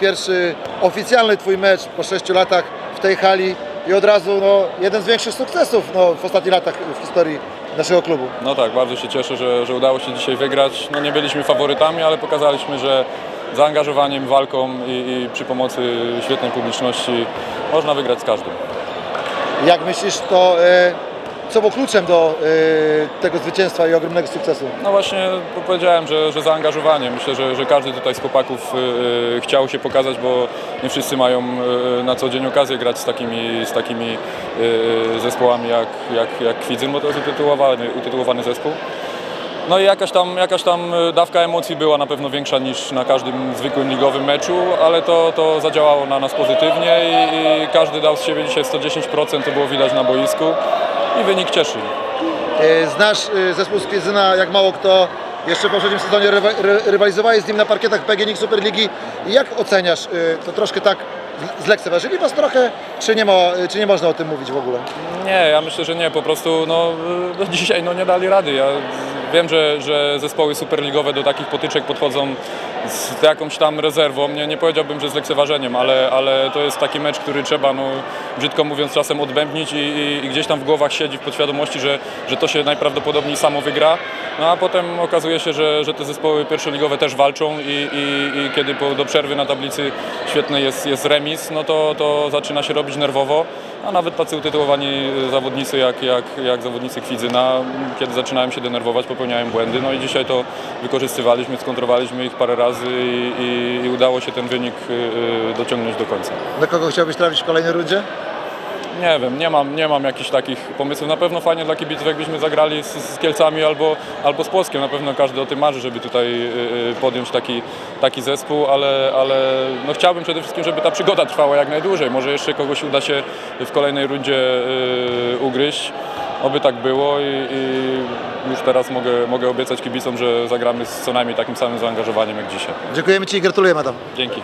Pierwszy oficjalny Twój mecz po 6 latach w tej hali i od razu no, jeden z większych sukcesów no, w ostatnich latach w historii naszego klubu. No tak, bardzo się cieszę, że, że udało się dzisiaj wygrać. No nie byliśmy faworytami, ale pokazaliśmy, że zaangażowaniem, walką i, i przy pomocy świetnej publiczności można wygrać z każdym. Jak myślisz, to e, co było kluczem do e, tego zwycięstwa i ogromnego sukcesu? No właśnie powiedziałem, że, że zaangażowanie. Myślę, że, że każdy tutaj z chłopaków y, y, chciał się pokazać, bo nie wszyscy mają y, na co dzień okazję grać z takimi, z takimi y, zespołami jak, jak, jak Kwidzyn, bo to jest utytułowany, utytułowany zespół. No i jakaś tam, jakaś tam y, dawka emocji była na pewno większa niż na każdym zwykłym ligowym meczu, ale to, to zadziałało na nas pozytywnie i, i każdy dał z siebie dzisiaj 110%, to było widać na boisku i wynik cieszy. E, Znasz e, zespół z Kwiezyna jak mało kto. Jeszcze w poprzednim sezonie rywa- ry- rywalizowałeś z nim na parkietach PGNiG Superligi. Jak oceniasz? e, To troszkę tak zlekceważyli Was trochę, czy nie, ma, czy nie można o tym mówić w ogóle? Nie, ja myślę, że nie, po prostu no, no dzisiaj no, nie dali rady. Ja wiem, że, że zespoły superligowe do takich potyczek podchodzą z jakąś tam rezerwą. Nie, nie powiedziałbym, że z lekceważeniem, ale, ale to jest taki mecz, który trzeba, no, brzydko mówiąc, czasem odbębnić i, i, i gdzieś tam w głowach siedzi w podświadomości, że, że to się najprawdopodobniej samo wygra. No a potem okazuje się, że, że te zespoły pierwszoligowe też walczą i, i, i kiedy po, do przerwy na tablicy świetnej jest, jest remis, no to, to zaczyna się robić nerwowo. A nawet tacy utytułowani zawodnicy jak, jak, jak zawodnicy Kwidzyna, kiedy zaczynałem się denerwować, popełniałem błędy. No i dzisiaj to wykorzystywaliśmy, skontrowaliśmy ich parę razy i, i, i udało się ten wynik y, y, dociągnąć do końca. Do kogo chciałbyś trafić w kolejnej rundzie? Nie wiem, nie mam, nie mam jakichś takich pomysłów. Na pewno fajnie dla kibiców, jakbyśmy zagrali z, z Kielcami albo, albo z Płockiem. Na pewno każdy o tym marzy, żeby tutaj y, podjąć taki, taki zespół, ale, ale no chciałbym przede wszystkim, żeby ta przygoda trwała jak najdłużej. Może jeszcze kogoś uda się w kolejnej rundzie ugryźć. Oby tak było i, i już teraz mogę, mogę obiecać kibicom, że zagramy z co najmniej takim samym zaangażowaniem jak dzisiaj. Dziękujemy Ci i gratulujemy Adam. Dzięki.